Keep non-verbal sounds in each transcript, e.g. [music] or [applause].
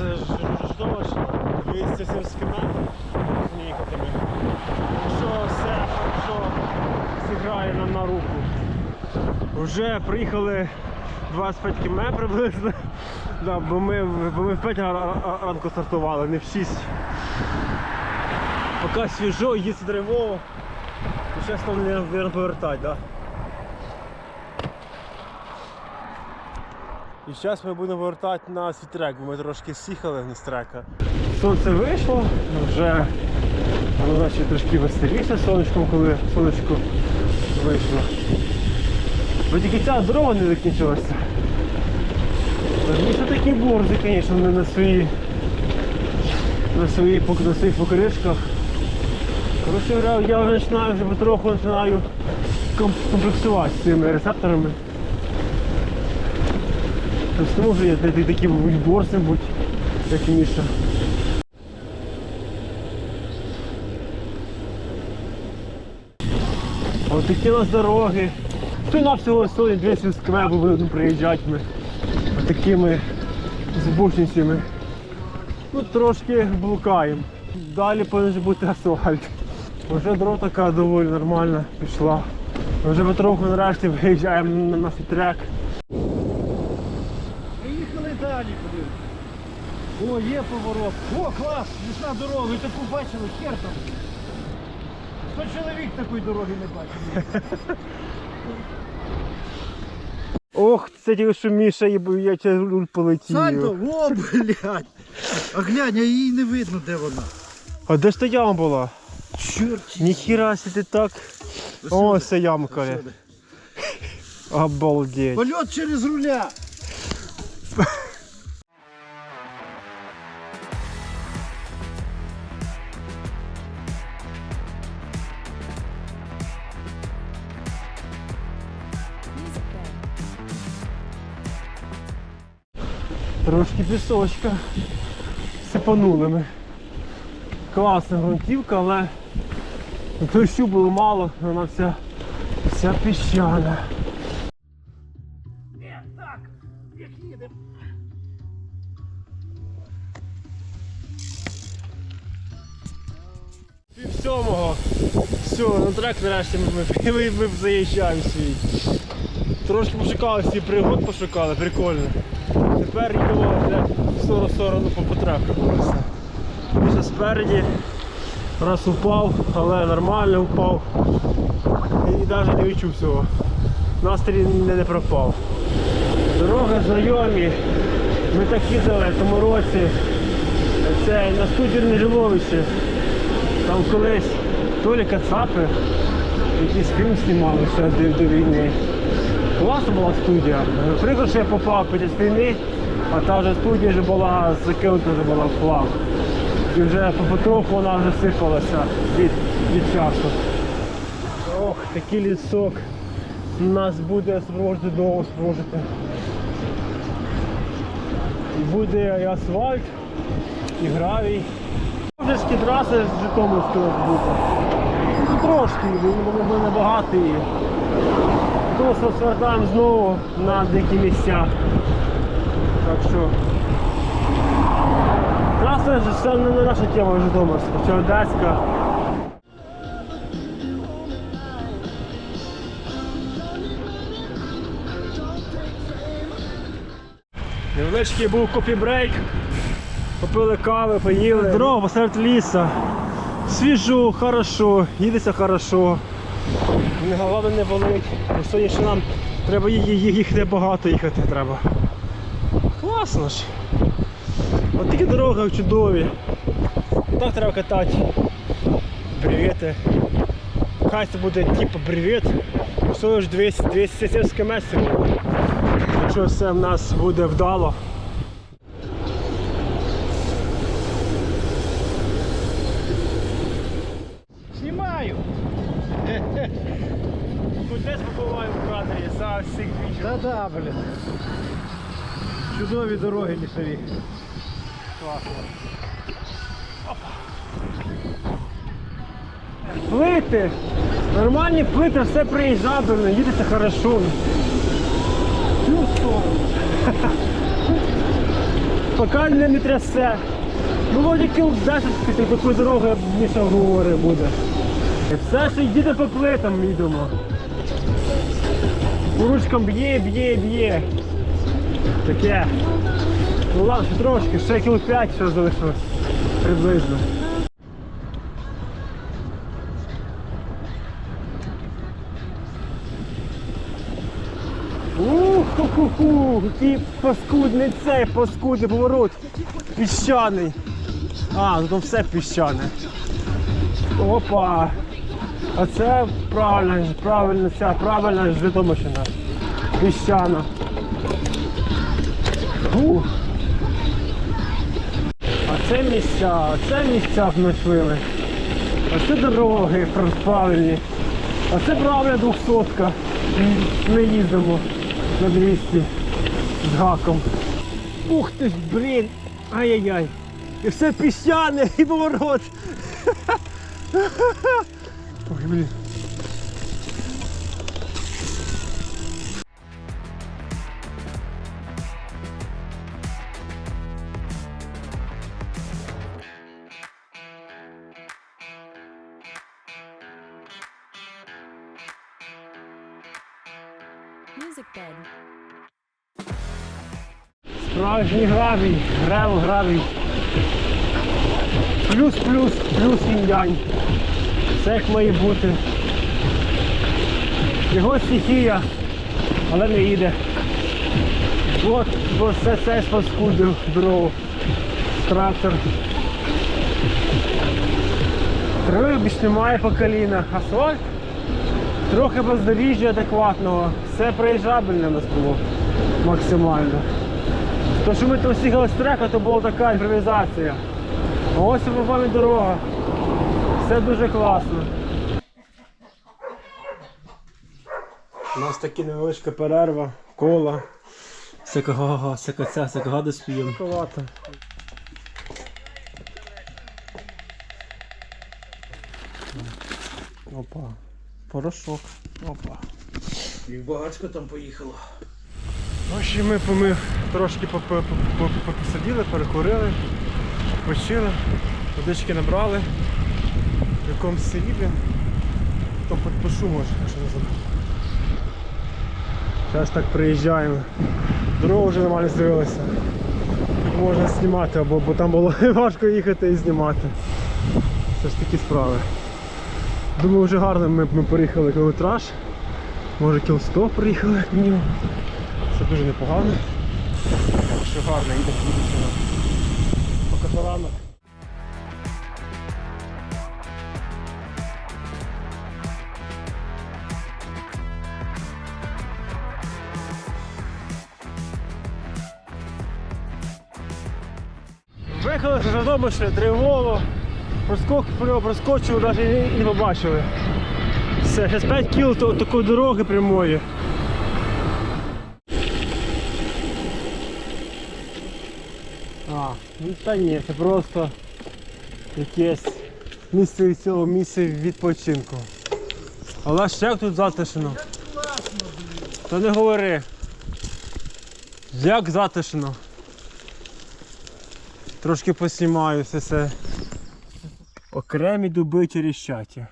нас ждовочно, виїзд з сільськими їхатиме. Якщо все хорошо зіграє нам на руку. Вже приїхали 25 км приблизно. Да, бо, ми, бо ми в 5 ранку стартували, не в 6. Поки свіжо, їсти деревово. І зараз там, мабуть, повертати, да? І зараз ми будемо повертати на свій трек, бо ми трошки сіхали не з трека. Сонце вийшло, вже воно значить трошки веселіше сонечком, коли сонечко вийшло. Бо тільки ця дорога не закінчилася. Раніше такі борзи, звісно, не на свої на, свої, пок- на своїх покришках. Коротше я вже починаю вже потроху починаю комплексувати з цими рецепторами. Не можу я ти- таким будь борзим будь, як і Міша. Ось такі у нас дороги. Тут на всього сьогодні 200 км будемо приїжджати ми такими збушницями. Ну трошки блукаємо. Далі повинен бути асфальт. Вже дорога така доволі нормальна пішла. Вже потроху нарешті виїжджаємо на фітрек. Приїхали далі куди. О, є поворот. О, клас! Лісна дорога, ви таку бачили, хер там. Сто чоловік такої дороги не бачив. [laughs] Ох, це тільки що Міша, і я через руль полетів. Сальто, о, блядь. А глянь, а її не видно, де вона. А де ж та яма була? Чорт. Ніхіра си ти так. О, це ямка. [laughs] Обалдеть. Польот через руля. [laughs] пісочка. Сипанули ми. Класна грунтівка, але дощу було мало, вона вся, вся піщана. Так, як їдемо. Пів сьомого. Все, на трек нарешті ми, ми, ми, ми заїжджаємо свій. Трошки пошукали свій пригод, пошукали, прикольно. Тепер йдемо блядь, в сторону сторону по потреку. Ще спереді. Раз упав, але нормально впав. І навіть не відчув цього. Настрій не, не пропав. Дороги знайомі. Ми так їздили в тому році. Це на студію Жиловичі. Там колись Толі Кацапи, якийсь фільм знімали ще до, до війни. Класна була студія. Прикро, що я попав під час війни, а та вже студія вже була закинута вже була в флаг. І вже по потроху вона вже сипалася від, від часу. Ох, такий лісок. Нас буде супроводжувати довго. І буде і асфальт, і гравій. Вже траси з Житомирської бути. Ну, трошки, бо не багато її. Тому що звертаємо знову на дикі місця. Так що траса це не наша тема Житомирська, це Одеська. Невеличкий був кофі-брейк. Попили кави, поїли. Здорово, посеред ліса. Свіжо, хорошо, їдеться хорошо. Не голова не болить. Бо Сьогодні ще нам треба ї- ї- їхати треба. Класно ж. От такі дороги чудові. І так треба катати. Привіти. Хай це буде типу привіт. Всього ж 200 270 км. Якщо все в нас буде вдало. Знімаю. Хоч десь побуваємо в всіх двічі. Да-да, блін. Чудові дороги лісові. Класно. Плити! Нормальні плити, все приїжджабельно, їдеться хорошо. Мене [laughs] не трясе. Ну вроді кіл 10 після такої дороги, Міша говорить, буде. Все, що йдете по плитам, їдемо. По ручкам б'є, б'є, б'є. Таке. Ну ладно, ще трошки, ще кіл 5 ще залишилось. Приблизно. Ух-ху-ху-ху, який паскудний цей, паскудний поворот. Піщаний. А, ну там все піщане. Опа. А це правильно, правильно, ця правильна Житомирщина. Піщана. А це місця, а це місця знайшли. А це дороги правильні. А це правильна двохсотка. Ми їздимо на 200 з гаком. Ух ти ж, блін! Ай-яй-яй! І все піщане і поворот. [laughs] Ой, блін. Справжній гравій, грев гравій. Плюс-плюс, плюс інь-янь. Все як має бути. Його стихія, але не їде. От, бо все це спаскудив дорогу. Трактор. Трави більш немає по колінах. Асфальт. Трохи бездоріжжя адекватного. Все проїжджабельне у нас було максимально. То, що ми там сігали з трека, то була така імпровізація. А ось у вами дорога. Все дуже класно. У нас таки невеличка перерва, кола. Всяка гага, всяка гада спіємо. Опа. Порошок. Опа. Як багачка там поїхала. В общем, ми помив, трошки попи- по- по- по- посиділи, перекурили, почили, водички набрали. Якомусь селі, блін. То підпишу може, якщо не забув. Зараз так приїжджаємо. Дорога вже нормально з'явилася. Можна знімати, або бо там було [laughs] важко їхати і знімати. Це ж такі справи. Думаю, вже гарно ми, ми переїхали кілометраж. Може кіл 100 приїхали як мінімум. Це дуже непогано. Так що гарно, їде їде Поки Виїхали з Житомирщини, тривого, проскочили, проскочили, навіть і не побачили. Все, зараз 5 кіл то- такої дороги прямої. А, ну та ні, це просто якесь місце від цього місце відпочинку. Але ще як тут затишно. Та не говори. Як затишно. Трошки поснімаю все це. Окремі дуби черещаті.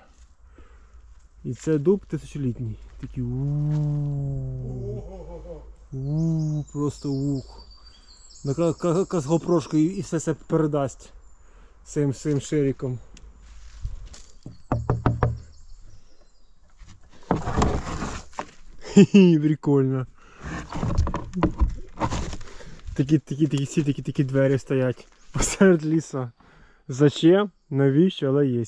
І це дуб тисячолітній. Такий у у просто ух. Ну, з гопрошкою і все це передасть цим цим шириком. Хі-хі, прикольно. Такі, такі, такі, всі такі, такі двері стоять посеред лісу. Зачем? Навіщо, але є.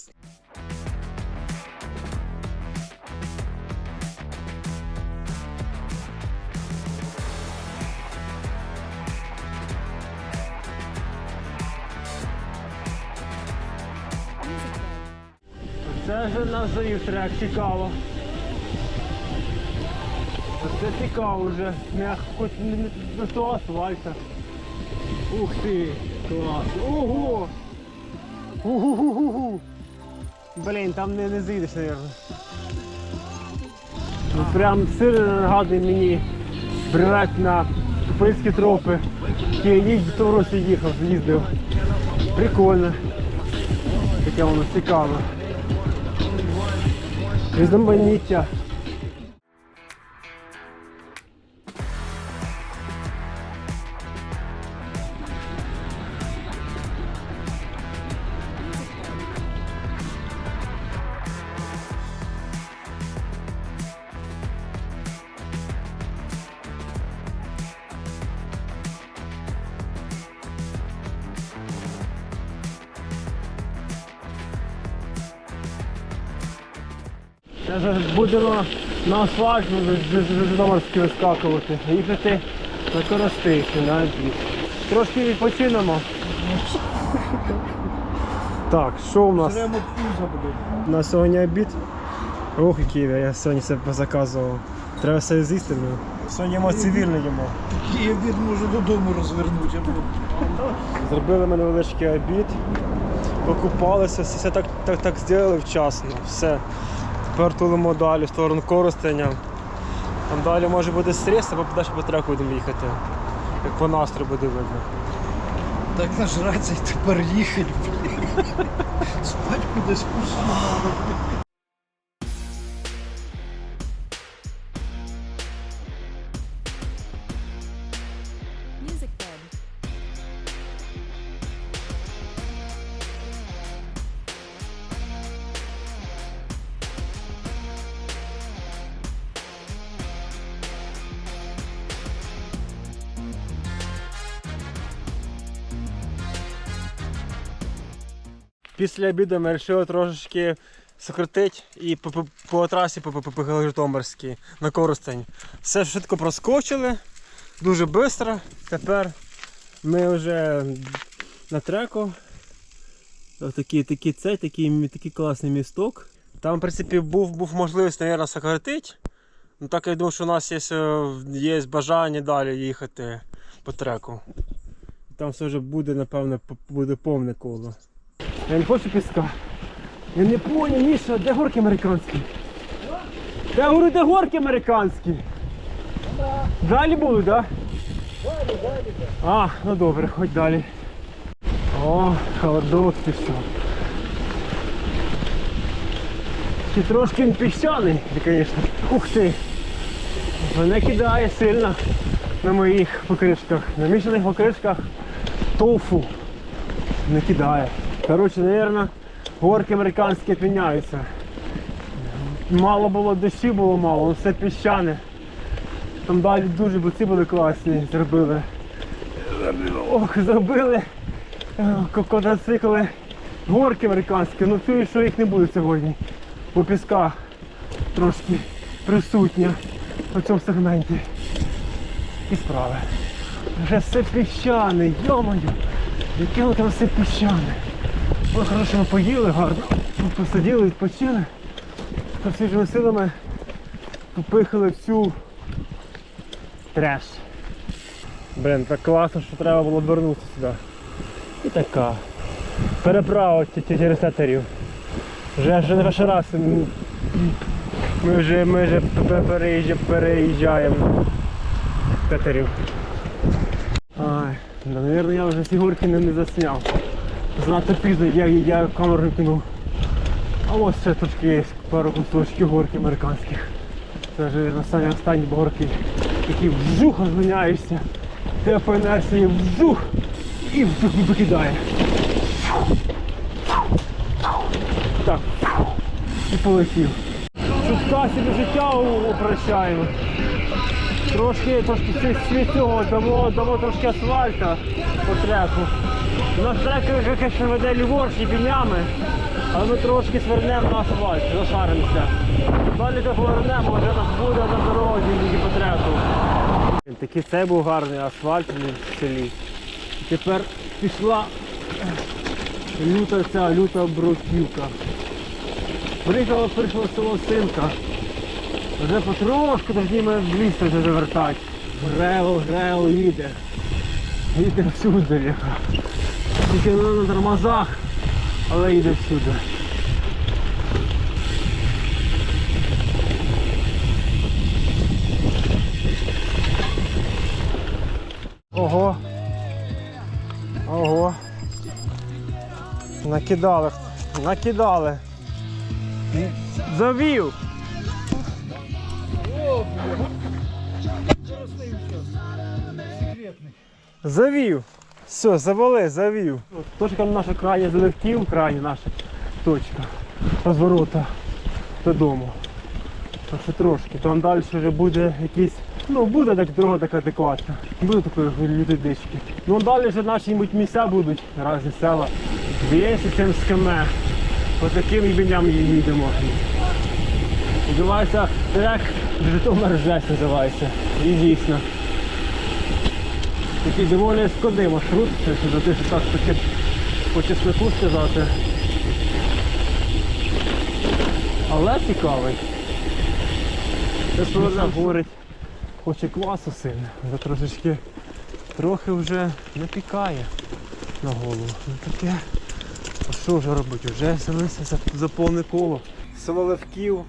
Це вже наш завів трек, цікаво. Це цікаво вже. Не, хоч не, не, не то асфальта. Ух ти, клас. Ого! Угу-гу-гу-гу. Блін, там не, не зійдеш, мабуть. Ну, прям сильно нагадує мені бревет на альпійські тропи. Київ в тому році їхав, їздив. Прикольно. Таке воно цікаве. Різноманіття. На асфальт з- з- з Житомирськи вискакувати. Їхати на Коростиші, на обід. Трошки відпочинемо. Так, що у нас? Прямо пузо буде. На сьогодні обід. Ох, який я сьогодні себе позаказував. Треба все з'їсти. Ну. Сьогодні ми цивільно їмо. І обід можу додому розвернути. Зробили ми невеличкий обід, покупалися, все так, так, так зробили вчасно. Все. Тепер тулимо далі в сторону Коростеня. Там далі може буде стрес, або далі по треку будемо їхати. Як по настрою буде видно. Так нажратися і тепер їхати. Спать кудись скучно Після обіду ми вирішили трошечки сократити і по, по, по трасі по- по- попихали Житомирській на Коростень. Все швидко проскочили, дуже швидко. Тепер ми вже на треку. Такий, такий, цей, такий, такий класний місток. Там, в принципі, був, був можливість, мабуть, сократити. Ну так я думаю, що у нас є, є бажання далі їхати по треку. Там все вже буде, напевно, буде повне коло. Я не хочу піска. Я не понял, Міша, де горки американські? Я говорю, де горки американські? Далі були, так? Далі, далі. А, ну добре, хоч далі. О, холодок пішов. Ще трошки він піщаний, звісно. Ух ти! Мене кидає сильно на моїх покришках. На мішаних покришках тофу не кидає. Коротше, наверное, горки американські відміняються. Мало було дощів було мало, ну все піщане. Там далі дуже буці були класні, зробили. Ох, зробили квадроцикли. Горки американські, ну чую, що їх не буде сьогодні. Бо піска трошки присутня у цьому сегменті. І справи. Вже все піщане, йомаю. Яке там все піщане. Хорошо, ми поїли гарно. Посиділи, відпочили. Та свіжими силами попихали всю треш. Блін, так класно, що треба було вернутися сюди. І така. Переправа через тетерів. Вже, вже не перший раз. Ми вже, ми вже пе- переїжджаємо тетерів. Ай, да, наверное, я вже ці горки не засняв. Занадто пізно я, я камеру кинув. А ось ще трошки є пару кусочків горки американських. Це вже останні останні горки, які вжух розганяєшся. Тебе по інерції вжух і вжух викидає. Так. І полетів. Чутка собі життя упрощаємо. Трошки, трошки цього, дамо, дамо трошки асфальта по треку. У нас трек, звісно, веде ліворуч і піднями, але ми трошки свернемо на асфальт, зашаримося. Далі повернемо, вже нас буде на дорозі, по треку. Такий це був гарний асфальт в селі. Тепер пішла люта ця люта бруківка. Приїхала, в село Синка. Вже потрошку тоді ми в ліс вже завертати. Грел, грел їде. Їде всюди. Тільки на тормозах, але їде всюди. Ого. Ого. Накидали. Накидали. Завів. Завів. Все, завали, завів. Точка наша крайня заливків, крайня наша точка. Розворота додому. Так що трошки. Там далі вже буде якийсь. Ну, буде так дорога така адекватна. Буде такої людидички. Ну далі вже наші місця будуть, різні села. Б'ємося цим скаме. По таким ібіням їдемо. Називається трек Житомир Жесть називається. І дійсно. Такий доволі складний маршрут, якщо за те, що так по, чес- по чесноку сказати. Але цікавий. Це що вона говорить, хоче класу сильно, вже трошечки трохи вже напікає на голову. Ну таке. А що вже робити? Вже взялися за, за повне коло. Село Левків.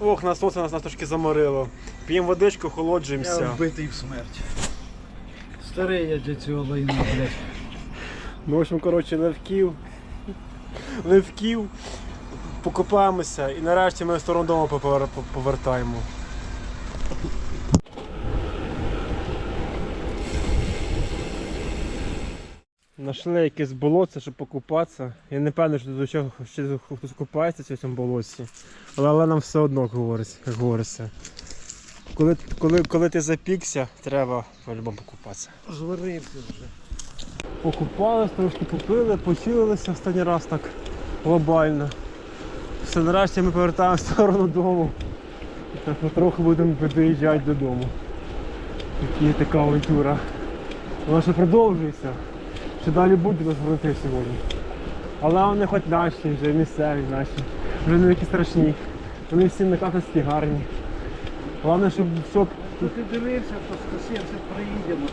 Ох, на сонце нас, нас трошки заморило. П'ємо водичку, Я охолоджуємося. вбитий в смерть. Старий я для цього лайна, блядь. Ну, в общем, коротше, левків. Левків. Покупаємося і нарешті ми в сторону дому повер- повертаємо. Нашли якесь болотце, щоб покупатися. Я не певний, що до чого ще хтось купається в цьому болотці. Але, але нам все одно говориться, як говориться. Коли, коли, коли ти запікся, треба по-любому покупатися. Зварився вже. Покупались, трошки попили, почилилися останній раз так глобально. Все, нарешті ми повертаємося в сторону дому. Так потроху будемо доїжджати додому. Є така авантюра. Вона ще продовжується. Ще далі буде нас сьогодні. Але вони хоч наші, вже місцеві наші. Вже не такі страшні. Вони всі накатисті гарні. Головне, щоб, щоб... То ти дивився, то 170 приїдемо.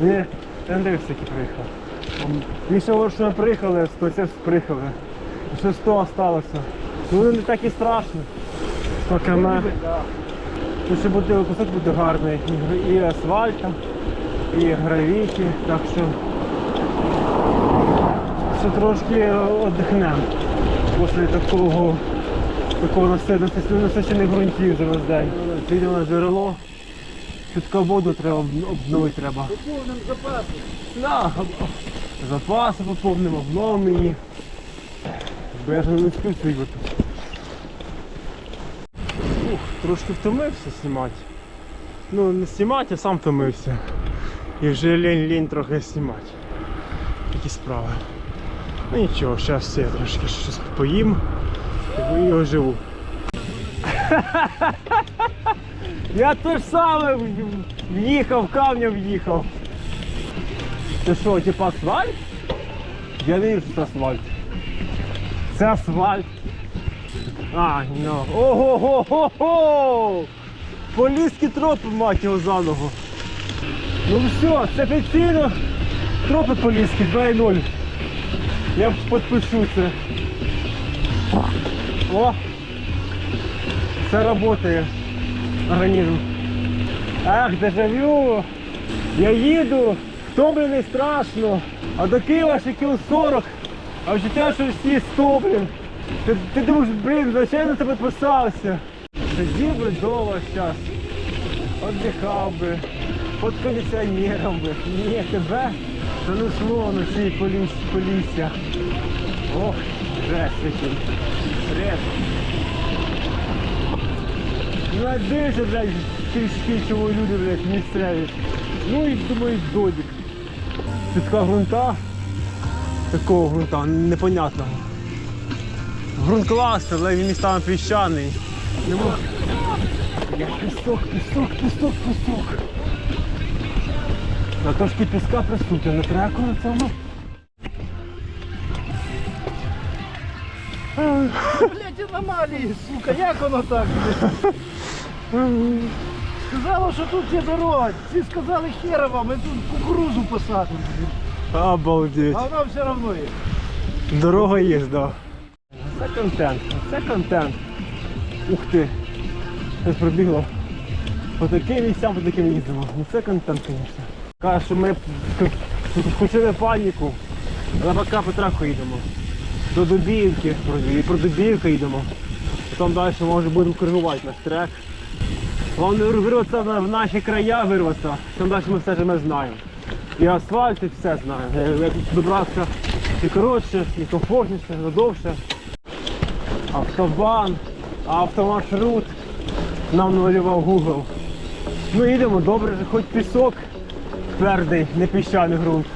Ні, я не дивився, приїхав. Ще говорить, що ми приїхали, 170 приїхали. Ще 100 осталося. Ну не так і страшно. 100 км. Тут ще буде кусок буде гарний. І І асфальт, і гравіті, так що ще трошки віддихнемо після такого такого насичених ґрунтів за весь день. Підемо на джерело. Чутка воду треба обновити треба. Поповним запасом. Да, запаси поповнимо, обновимо. Бо я не спів свій тут. Ух, трошки втомився знімати. Ну, не знімати, а сам втомився. І вже лінь-лінь трохи знімати. Такі справи. Ну нічого, зараз я трошки щось поїм його живу. Я те ж саме в'їхав, камнем в'їхав. Це що, типа асфальт? Я не вірю, що це асфальт. Це асфальт. А, ну. Ого-го-го-го! Поліські тропи, мать його за ногу. Ну все, це офіційно тропи поліські 2.0. Я підпишу це. О! Це працює. Організм. Ах, дежавю! Я їду, втомлений страшно, а до Києва ще кіл 40, а в життя що всі 100, блін. Ти, ти думаєш, блін, зачем на тебе підписався? Сидів би вдома зараз, віддихав би, під кондиціонером би. Ні, тебе занесло на цій поліс, полісся. Ох, жесть який. Ну, а дивишся, блядь, сільські чому люди, блядь, місцеві. Ну і думаю, додік. Це грунта. Такого грунта, непонятного. Грунт класний, але він містами піщаний. Не. Я пісок, пісок, пісок, пісок. На трошки піска присутня, не треба коли цьому. Блядь, аномалії, сука, як воно так? Сказало, що тут є дорога. Всі сказали херова, ми тут кукурузу посадимо. Обалдеть. А воно все одно є. Дорога є, да. Це контент, це контент. Ух ти. Щось пробігло. По таким місцям, по таким їздимо. Ну це контент, звісно. Каже, що ми включили паніку, але поки по треку йдемо. До Дубіївки, і про Дубіївку йдемо. Потім далі може будемо коригувати наш трек. Головне вирватися в наші края вирватися, там далі ми все ж ми знаємо. І асфальт, і все знаємо. Е, Як добратися і коротше, і комфортніше, і довше. Автобан, автомаршрут нам намалював Google. Ну їдемо, добре, хоч пісок твердий, не піщаний ґрунт.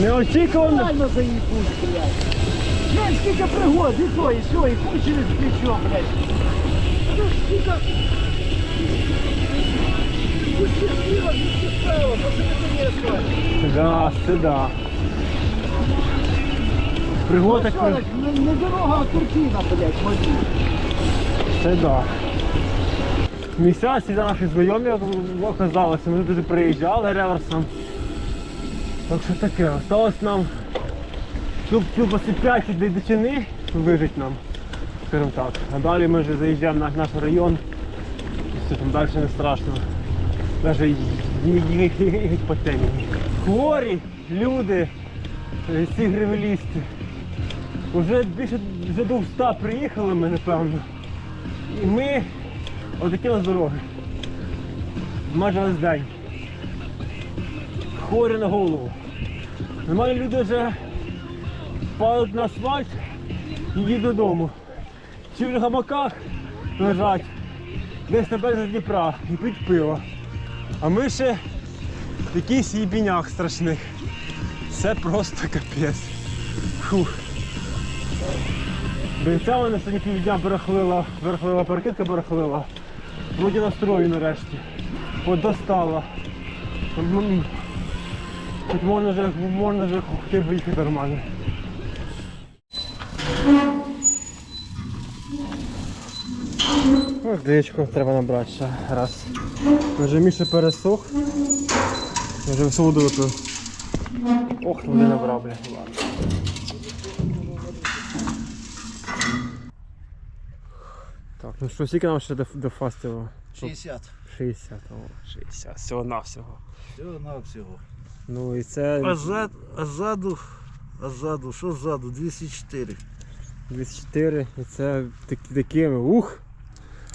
Неочікувано. Блядь, скільки пригод, і то, і все, і хуй через плечо, блядь. Ну, скільки... Пусти слева, пусти справа, пошли конечно. Да, це да. Пригод так Що, не, не дорога, а картина, блядь, мої. це да. Місця всі наші знайомі оказалися, ми тут приїжджали реверсом. Так що таке, осталось нам тюбаси 5 до дичини вижить нам, скажімо так. А далі ми вже заїжджаємо на наш район. Все, там далі не страшно. Навіть по темі. Хворі, люди, е, ці гривелісти. Уже більше вже до 200 приїхали ми, напевно. І ми отакі ось дороги. Майже весь день. Хворі на голову. Нормальні люди вже падають на асфальт і їдуть додому. Чи в гамаках лежать десь на березі Дніпра і п'ють пиво. А ми ще в якихось їбінях страшних. Це просто капець. Фух. Бенця мене сьогодні півдня перехлила, перехлила перекидка перехлила. Вроді настрою нарешті. От достала. Хоч можна вже, можна вже б нормально. Даєчку треба набрати ще раз. Вже Міша пересох. Я Вже всю воду випив. Ох, води набрав, бля. Ладно. Так, ну що, скільки нам ще до, до фастиву? 60. 60, о, 60, всього навсього. Всього на всього. Ну і це А, зад, а ззаду, а ззаду, що ззаду? 204. 204, і це такі, такими, ух,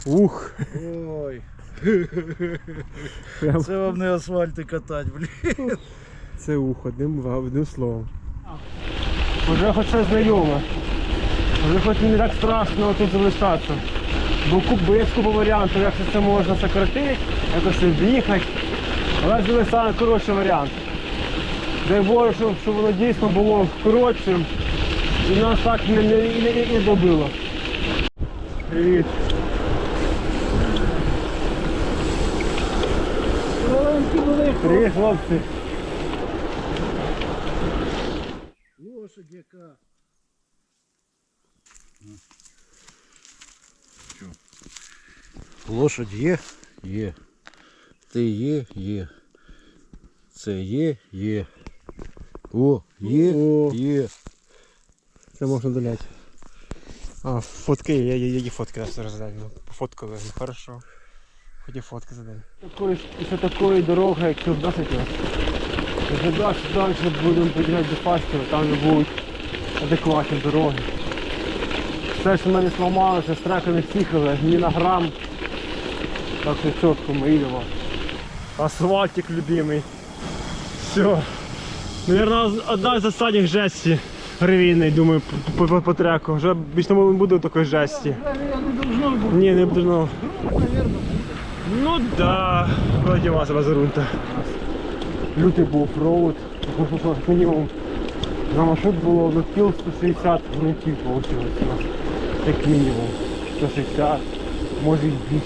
ух. Ой, Прям це вам не асфальти катати, блін. це ух, одним, одним словом. Вже хоч щось знайоме. Вже хоч не так страшно тут залишатися. Бо куп, бо є купа варіантів, як це можна сократити, якось об'їхати. Але це саме коротший варіант. Дай Боже, щоб, щоб воно дійсно було коротшим і нас так не, не, не, не добило. Привіт. Привіт, хлопці. Лошадь яка. Лошадь є? Є. Ти є, є. Це є, є. О, є, О. є. Це можна доляти. А, фотки, я, я, я фотки роздаю. Пофоткали, ну хорошо. Ході фотки задай. Такої, після такої дороги, якщо вдасться, вже далі, далі будемо підняти до фастів, там вже будуть адекватні дороги. Все, що в мене зламалося, страхи не всіхали, ні на грам. Так що чітко ми їдемо. Асфальтик любимий. Все. Наверное, одна з останніх жесті гравійний, думаю, по, по, по треку. Вже більше не буде такої жесті. Ні, не должно. Ну да, вроді вас базарунта. Лютий був. [laughs] Як мінімум на маршрут було ну, кіл 160 грунтів вийшло у нас. Як мінімум. 160, може і більше.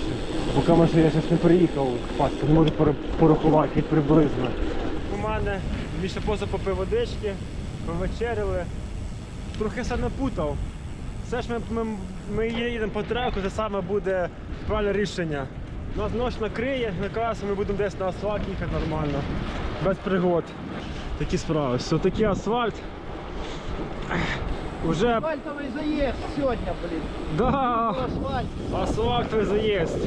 Поки ми ще я ж не приїхав, паспорт, не можу порахувати приблизно. У мене більше поза попив водички, повечеряли. Трохи все напутав. Все ж ми, ми, ми їдемо по треку, це саме буде правильне рішення. Нас ночь накриє, якраз ми будемо десь на асфальт їхати нормально, без пригод. Такі справи. Все, такий асфальт. Уже Асфальтовий заїзд сьогодні, блін. да, Асфальт. асфальтовий заїзд.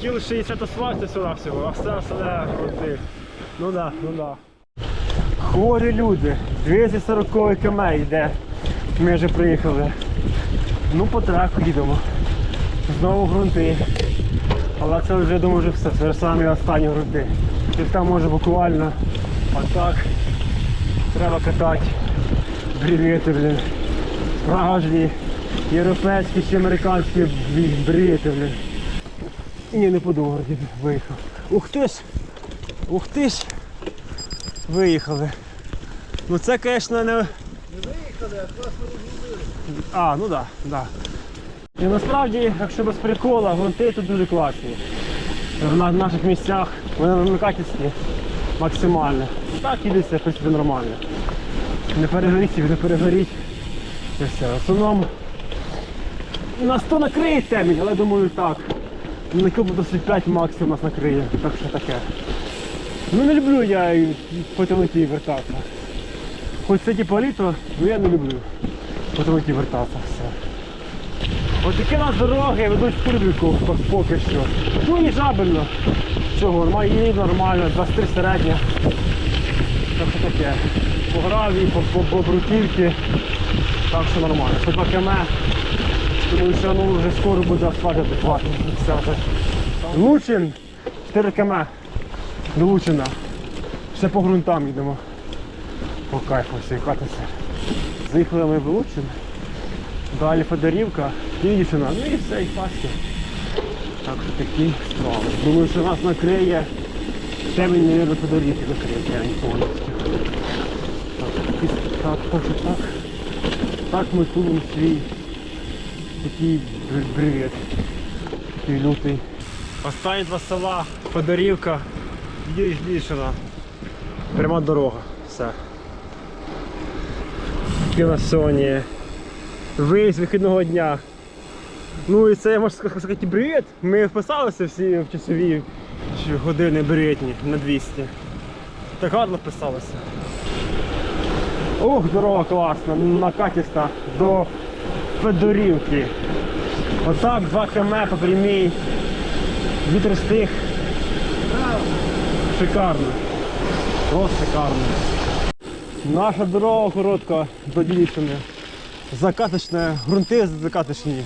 Кіл 60 асфальту сюди всього, а все все грунти. Ну да, ну да. Хворі люди. 240 км йде. Ми вже приїхали. Ну, по треку їдемо. Знову грунти. Але це вже я думаю вже все. Це самі останні грунти. І там може буквально отак. Треба катати. Брівіти, блін. Справжні, європейські чи американські брівіти, блін. Ні, не по городі виїхав. Ух ти ж! Ух ти ж! Виїхали. Ну це, звісно, не. Не виїхали, а класно розгубили. А, ну так, да, да. І насправді, якщо без прикола, грунти тут дуже класні. В на- наших місцях вони накатісні максимально. Так ідеться, в принципі, нормально. Не перегоріть, не перегоріть. І все. В основному нас то накриє темінь, але думаю так. На кіло до 5 максимум нас накриє. Так що таке. Ну не люблю я і по темноті вертатися. Хоч це типу літо, але я не люблю по темноті вертатися. Все. Ось такі у нас дороги ведуть в Курбівку поки що. Ну і жабельно. Чого, нормально, її нормально, 23 середня. Так що таке. По гравії, по, по, по бруківці. Так що нормально. По 2 км. Тому що ну, вже скоро буде асфальт вже. Лучин 4 км. До Лучина. Все по ґрунтам йдемо. По кайфу все кататься. Заїхали ми в Лучин. Далі Федорівка, Київщина, ну і все, і паски. Так що такі справи. Думаю, що нас накриє темень, мабуть, Федорівки накриє повністю. Так, так, так, так. Так ми тулимо свій такий бр- бревет. Такий лютий. Останні два села Федорівка, Їжлішина. Пряма дорога. Все. Такий у виїзд вихідного дня. Ну і це можна сказати привіт. Ми вписалися всі в часові години бюретні на 200. Так гарно вписалися. Ох, дорога класна, накатіста до Федорівки. Отак 2 км по прямій. Вітер стих. Шикарно. Просто шикарно. Наша дорога коротка до Дівчини. Закаточне, ґрунти закаточні.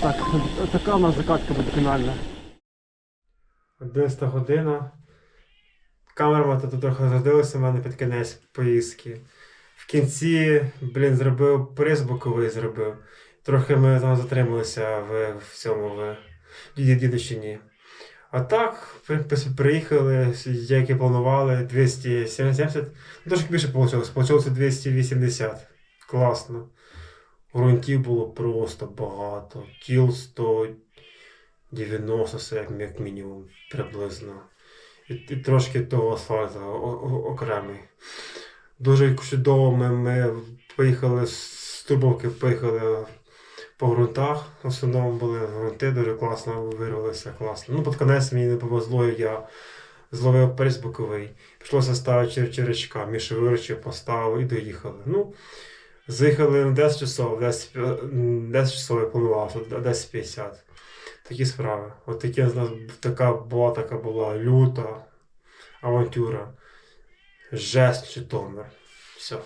Так, така у нас закатка буде фінальна. 11 година. Камера тут трохи розрядилася в мене під кінець поїздки. В кінці, блін, зробив приз боковий зробив. Трохи ми там затрималися в, в цьому в Дідичині. А так, приїхали, як і планували, 270. Ну, Трошки більше вийшло. Получилося 280. Класно. Грунтів було просто багато. Кіл 190, це як, мінімум, приблизно. І, і трошки того асфальту окремий. Дуже чудово ми, ми поїхали з Турбовки, поїхали по ґрунтах. В основному були ґрунти, дуже класно вирвалися, класно. Ну, під конець мені не повезло, я зловив перець боковий. Прийшлося ставити чер- черечка, Міша виручив, поставив і доїхали. Ну, заїхали на 10 часов, 10, 10 часов я планував, що 10.50. Такі справи. От такі з нас така була, така була люта авантюра. Жесть Житомир. Все.